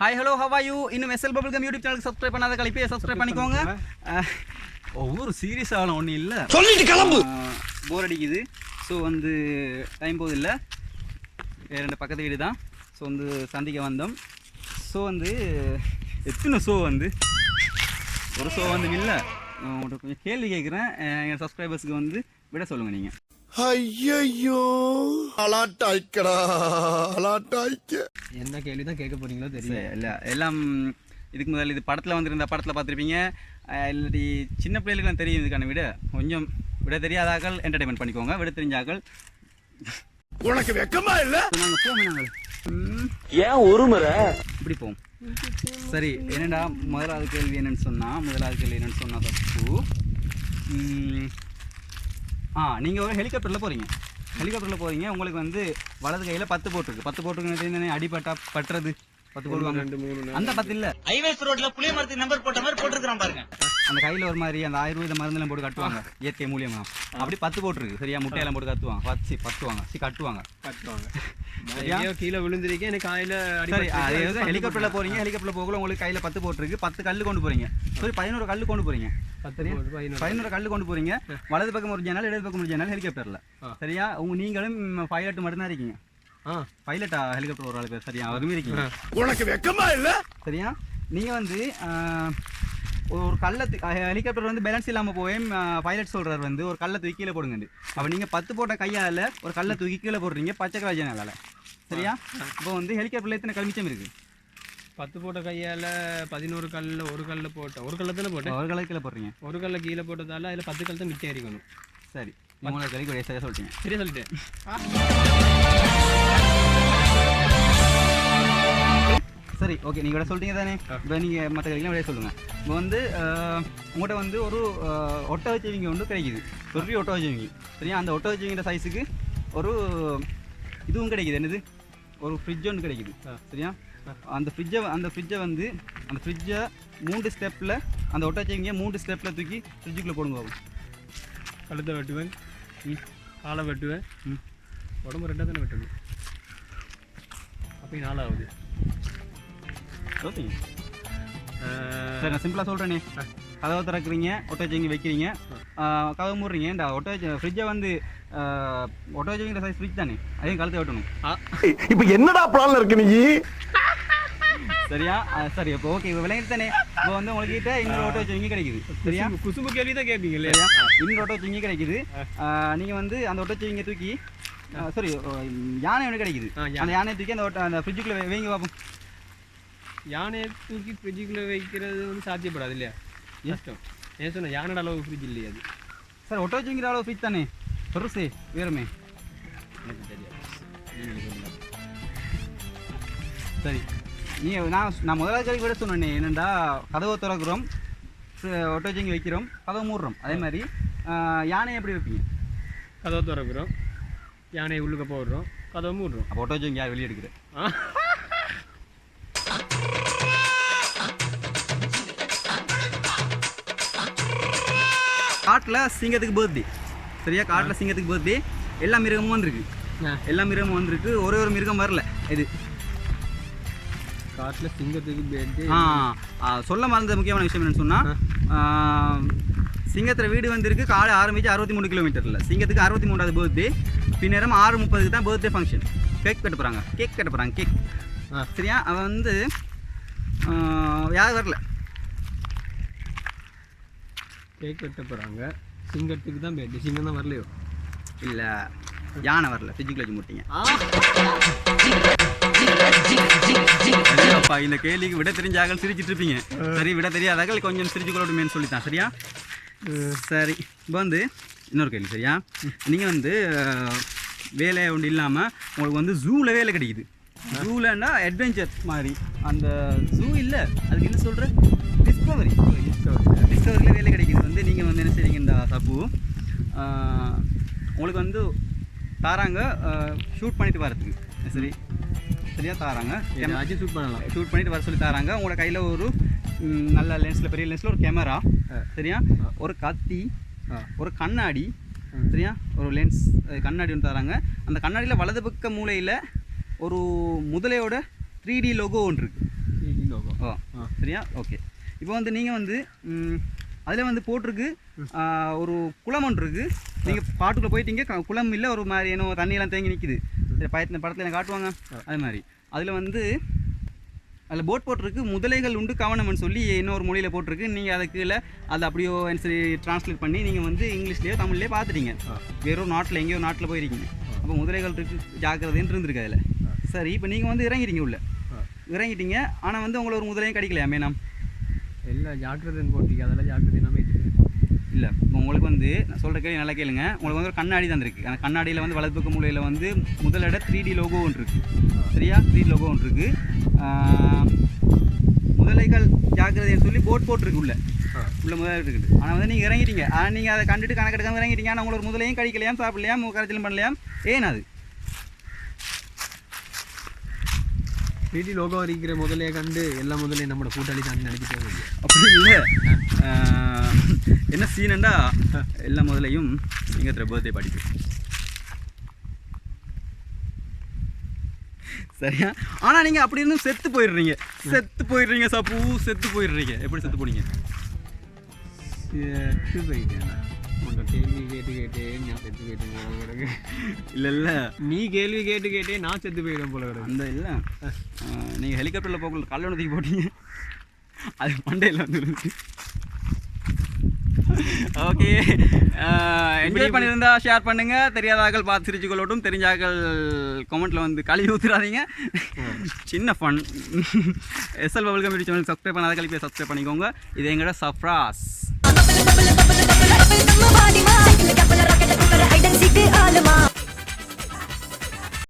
Hi hello how are you இன்னும் SL bubble gum YouTube சேனலுக்கு subscribe பண்ணாத கழிப்பே சப்ஸ்கிரைப் பண்ணிக்கோங்க. ஒவ்வொரு சீரியஸ் ஆகலாம் ஒன்றும் இல்லை. சொல்லிட்டு கிளம்பு. போர் அடிக்குது. ஸோ வந்து டைம் போகுது இல்லை. ரெண்டு பக்கத்து வீடு தான். ஸோ வந்து சந்திக்க வந்தோம். ஸோ வந்து எத்தனை ஷோ வந்து? ஒரு ஷோ வந்து இல்லை. உங்கள்கிட்ட கொஞ்சம் கேள்வி கேட்குறேன் எங்கள் சப்ஸ்கிரைபர்ஸ்க்கு வந்து விட சொல்லுங்கள் நீங்கள் ஐயோ அலாட்டாய்க்கடா அலாட்டாய்க்க. என்ன கேள்வி தான் கேட்க போறீங்களோ தெரியல. இல்லை எல்லாம் இதுக்கு முதல்ல இது படத்தில் வந்திருந்த படத்தில் பார்த்துருப்பீங்க. இல்லாட்டி சின்ன பிள்ளைகளுக்குலாம் தெரியும் இதுக்கான விட. கொஞ்சம் விட தெரியாதாக்கள் என்டர்டைன்மெண்ட் பண்ணிக்கோங்க. விட தெரிஞ்சாக்கள். உனக்கு வெக்கமா இல்ல? நாங்கள் போவோம் நாங்கள் ம், ஏன் ஒரு முறை இப்படி போவோம். சரி என்னடா முதலாவது கேள்வி என்னன்னு சொன்னால் முதலாவது கேள்வி என்னன்னு சொன்னால் தப்பு. ம், ஆ நீங்கள் ஒரு ஹெலிகாப்டரில் போகிறீங்க ஹெலிகாப்டரில் போகிறீங்க உங்களுக்கு வந்து வலது கையில் பத்து போட்டிருக்கு. பத்து போட்டிருக்கு அடிபட்டா பட்டுறது? பத்து போடுவாங்க. ரெண்டு மூணு அந்த பத்து இல்லை. ஹைவேஸ் ரோட்ல புளிய மரத்துக்கு நம்பர் போட்ட மாதிரி போட்டுருக்கான் பாருங்க. அந்த கையில் ஒரு மாதிரி அந்த ஆயுர்வேத மருந்தெல்லாம் போட்டு கட்டுவாங்க. இயற்கை மூலியமா. அப்படி பத்து போட்டிருக்கு. சரியா? முட்டையெல்லாம் போட்டு கத்துவாங்க. வச்சு பத்துவாங்க சி கட்டுவாங்க. கட்டுவாங்க. கீழே விழுந்திருக்கேன். எனக்கு காயில சரி அது ஹெலிகாப்டர்ல போறீங்க? ஹெலிகாப்டர்ல போகல உங்களுக்கு கையில பத்து போட்டிருக்கு. பத்து கல்லு கொண்டு போறீங்க. சரி பதினோரு கல்லு கொண்டு போட்டு பதினோரு கல்லு. கொண்டு போறீங்க. வலது பக்கம் ஒரு ஜன்னல் இடது பக்கம் ஒரு ஜன்னல் ஹெலிகாப்டர்ல. சரியா? உங்க நீங்களும் பைலட் மட்டும் தான் இருக்கீங்க. பைலட்டா ஹெலிகாப்டர் ஒரு ஆள் பேர். சரியா? அவருமே இருக்கீங்க. உனக்கு வெக்கமா இல்ல? சரியா? நீங்க வந்து ஒரு கல்லை ஹெலிகாப்டர் வந்து பேலன்ஸ் இல்லாம போய் பைலட் சொல்றாரு வந்து ஒரு கல்லை தூக்கி கீழே போடுங்க அப்ப நீங்க பத்து போட்ட கையால ஒரு கல்லை தூக்கி கீழே போடுறீங்க பச்சை கலர் ஜன்னலால சரியா? இப்போ வந்து ஹெலிகாப்டர்ல எத்தனை கல் மிச்சம் இருக்கு? பத்து போட்ட கையால பதினோரு கல்ல ஒரு கல்ல போட்டேன் ஒரு கல்ல தானே போட்டேன் ஒரு கல்லை கீழே போடுறீங்க. ஒரு கல்ல கீழே போட்டதால அதுல பத்து கல் தான் மிச்சம் இருக்கணும் சரி. மூணு கலைக்கு ஒரே சரியா சொல்லிட்டீங்க. சரியா சொல்லிட்டேன். ஓகே நீங்கள் விட சொல்லிட்டீங்க தானே? இப்போ நீங்கள் மற்ற கடைக்கெல்லாம் விட சொல்லுங்கள் இப்போ வந்து உங்கள்கிட்ட வந்து ஒரு ஒட்ட வச்சவங்க ஒன்று கிடைக்குது. பெரிய ஒட்ட வச்சவங்க சரியா? அந்த ஒட்ட வச்சவங்கிற சைஸுக்கு ஒரு இதுவும் கிடைக்குது. என்னது? ஒரு ஃப்ரிட்ஜ் ஒன்று கிடைக்குது. சரியா? அந்த ஃப்ரிட்ஜை அந்த ஃப்ரிட்ஜை வந்து அந்த ஃப்ரிட்ஜை மூன்று ஸ்டெப்பில் அந்த ஒட்ட வச்சவங்க மூன்று ஸ்டெப்பில் தூக்கி ஃப்ரிட்ஜுக்குள்ளே போடுங்க. கழுத்தை வெட்டுவேன். ம். காலை வெட்டுவேன். ம். உடம்பு ரெண்டா தானே வெட்டணும். அப்பயும் நாலாவது. சரி நான் சிம்பிளாக சொல்கிறேனே கதவை திறக்கிறீங்க ஒட்ட வச்சவங்க வைக்கிறீங்க. கதவை மூடுறீங்க இந்த ஒட்ட வச்ச ஃப்ரிட்ஜை வந்து ஒட்ட வச்சவங்கிற சைஸ் ஃப்ரிட்ஜ் தானே? அதையும் கழுத்தை வெட்டணும். இப்ப என்னடா பிளான்ல இருக்கு நீ? சரியா? சரி இப்போ ஓகே இப்போ விளையாட்டு தானே? இப்போ வந்து உங்ககிட்ட இன்னொரு ஒட்ட வச்சவங்க கிடைக்குது. சரியா? குசும்பு- கேள்வி தான் கேட்பீங்க இல்லையா இன்னொரு ஒட்ட வச்சவங்க கிடைக்குது. ஆஹ், நீங்க வந்து அந்த ஒட்ட வச்சவங்க தூக்கி சாரி யானை ஒன்று கிடைக்குது. யானை. அந்த யானையை தூக்கி அந்த அந்த ஃப்ரிட்ஜுக்குள்ளே வைங்க பார்ப்போம் யானையை தூக்கி ஃப்ரிட்ஜுக்குள்ளே வைக்கிறது வந்து சாத்தியப்படாது இல்லையா கஷ்டம் ஏன் சொன்ன யானோட அளவு ஃப்ரிட்ஜ் இல்லையா அது சார் ஒட்ட வச்சவங்கிற அளவு ஃப்ரிட்ஜ் தானே பெருசே வேறுமே எனக்கு தெரியாது. சரி நீ நான் நான் முதலாவது கேள்வி விட சொன்னேனே என்னென்னா கதவை திறக்கிறோம் ஒட்ட வச்சவங்க வைக்கிறோம் கதவை மூடுறோம் அதே மாதிரி யானை எப்படி வைப்பீங்க கதவை திறக்கிறோம் யானையை உள்ளுக்க போடுறோம் கதவை மூடுறோம் அப்போ ஒட்ட வச்சவங்க யார் வெளியே எடுக்கிற காட்டில் சிங்கத்துக்கு பர்த்டே சரியா? காட்டில் சிங்கத்துக்கு பர்த்டே எல்லா மிருகமும் வந்திருக்கு. எல்லா மிருகமும் வந்திருக்கு. ஒரே ஒரு மிருகம் வரல. இது. காட்டில் சிங்கத்துக்கு ஆ சொல்ல மறந்த முக்கியமான விஷயம் என்னன்னு சொன்னால் சிங்கத்தில் வீடு வந்திருக்கு. காலை ஆரம்பிச்சு அறுபத்தி மூணு கிலோமீட்டரில் சிங்கத்துக்கு அறுபத்தி மூணாவது பர்த்டே பின்னேரம் ஆறு முப்பதுக்கு தான் பர்த்டே ஃபங்க்ஷன் கேக் கட்ட போகிறாங்க கேக் கட்ட போகிறாங்க கேக். சரியா? அவன் வந்து யாரும் வரல. கேக் வெட்ட போகிறாங்க சிங்கத்துக்கு தான் பேட்டு சிங்கம் தான் வரலையோ? இல்லை யானை வரல. ஃப்ரிட்ஜுக்குள்ள வச்சு முட்டிங்க. அப்பா இந்த கேள்விக்கு விட தெரிஞ்சாக சிரிச்சிட்டு இருப்பீங்க. சரி விட தெரியாதாக்கள் கொஞ்சம் சிரிச்சு கொள்ளட்டுமேன்னு சொல்லித்தான். சரியா? சரி இப்போ வந்து இன்னொரு கேள்வி சரியா? நீங்கள் வந்து வேலை ஒன்று இல்லாமல் உங்களுக்கு வந்து ஜூவில் வேலை கிடைக்குது. ஜூலன்னா அட்வென்ச்சர் மாதிரி. அந்த ஜூ இல்லை அதுக்கு என்ன சொல்கிற டிஸ்கவரி அஹ், உங்களுக்கு வந்து தாராங்க ஷூட் பண்ணிட்டு வரதுக்கு. சரி. சரியா தாராங்க. ஏதாச்சும் ஷூட் பண்ணலாம். ஷூட் பண்ணிட்டு வர சொல்லி தராங்க. உங்களோட கையில் ஒரு நல்ல லென்ஸில் பெரிய லென்ஸில் ஒரு கேமரா சரியா? ஒரு கத்தி. ஒரு கண்ணாடி. சரியா? ஒரு லென்ஸ் கண்ணாடி ஒன்று தராங்க. அந்த கண்ணாடியில் வலது பக்க மூலையில் ஒரு முதலையோட த்ரீ டி லோகோ ஒன்று இருக்கு. ஓ சரியா? ஓகே இப்போ வந்து நீங்கள் வந்து அதில் வந்து போட்டிருக்கு. ஒரு குளம் ஒன்று இருக்குது நீங்கள் பாட்டுக்குள்ளே போயிட்டீங்க குளம் இல்லை ஒரு மாதிரி ஏன்னோ தண்ணியெல்லாம் தேங்கி நிற்கிது சரி பயத்தின படத்தில் எனக்கு காட்டுவாங்க? அது மாதிரி. அதில் வந்து அதில் போட் போட்டிருக்கு. முதலைகள் உண்டு கவனம்னு சொல்லி இன்னொரு மொழியில் போட்டிருக்கு. நீங்கள் அதுக்கு கீழே அதை அப்படியோ சரி ட்ரான்ஸ்லேட் பண்ணி நீங்கள் வந்து இங்கிலீஷ்லேயோ தமிழ்லேயோ பார்த்துட்டீங்க. வேற நாட்டில் எங்கேயோ நாட்டில் போயிருக்கீங்க. அப்போ முதலைகள் இருக்கு ஜாக்கிரதைன்னு இருந்திருக்கு அதில். சரி இப்போ நீங்கள் வந்து இறங்கிட்டீங்க உள்ள. இறங்கிட்டீங்க. ஆனால் வந்து உங்களை ஒரு முதலையும் கிடைக்கலையாமே நாம் எல்லாம் ஜாக்கிரதைன்னு போட்டிக்கு அதெல்லாம் ஜாக்கிரதை நம்ம இல்லை இப்போ உங்களுக்கு வந்து நான் சொல்கிற கேள்வி நல்லா கேளுங்க. உங்களுக்கு வந்து ஒரு கண்ணாடி தந்திருக்கு அந்த கண்ணாடியில் வந்து வலது பக்க மூலையில் வந்து முதலிட த்ரீ டி லோகோ ஒன்று இருக்குது சரியா? த்ரீ லோகோ ஒன்று இருக்குது முதலைகள் ஜாக்கிரதைன்னு சொல்லி போட் போட்டிருக்கு உள்ள. உள்ள முதல்ல இருக்குது. ஆனால் வந்து நீங்கள் இறங்கிட்டீங்க. ஆனால் நீங்கள் அதை கண்டுட்டு கணக்கெடுக்காம இறங்கிட்டீங்க. ஆனால் உங்களுக்கு முதலையும் கடிக்கலையாம் சாப்பிடலையாம் கரைச்சலும் பண்ணலையாம். ஏன் அது? பிடி லோகோ இருக்கிற முதலையை கண்டு எல்லா முதலையும் நம்மளோட கூட்டாளி தான் நினைச்சிட்டே இல்லை அப்படி இல்லை. என்ன சீனண்டா எல்லா முதலையும் நீங்கள் பர்த்டே படிப்பு சரியா? ஆனால் நீங்கள் அப்படி இருந்தும் செத்து போயிடுறீங்க. செத்து போயிடுறீங்க சப்பு செத்து போயிடுறீங்க. எப்படி செத்து போனீங்க? செத்து போயிட்டேன்? உன்கிட்ட கேள்வி கேட்டு கேட்டே நான் செத்து போயிட்டேன் போல கிடக்கு. இல்லை இல்லை நீ கேள்வி கேட்டு கேட்டே நான் செத்து போயிட்டேன் போல கிடக்கு. அந்த இல்லை. நீங்கள் ஹெலிகாப்டரில் போகல கல்லணை தூக்கி போட்டீங்க. அது மண்டையில் வந்துருந்துச்சு ஓகே. என்ஜாய் பண்ணியிருந்தா ஷேர் பண்ணுங்க. தெரியாதாக்கள் பார்த்து சிரிச்சு கொள்ளட்டும். தெரிஞ்சாக்கள் கமெண்ட்டில் வந்து கழுவி ஊத்துறாதீங்க. சின்ன fun SL bubble company channel subscribe பண்ணாத கழிப்பை சப்ஸ்கிரைப் பண்ணிக்கோங்க. இது எங்களோட சஃப்ராஸ் டபுள் தம்ம பாடிமா சைக்கிள் கப்பல ராக்கெட்ல குப்பர ஐடன் சீக்கு ஆளுமா?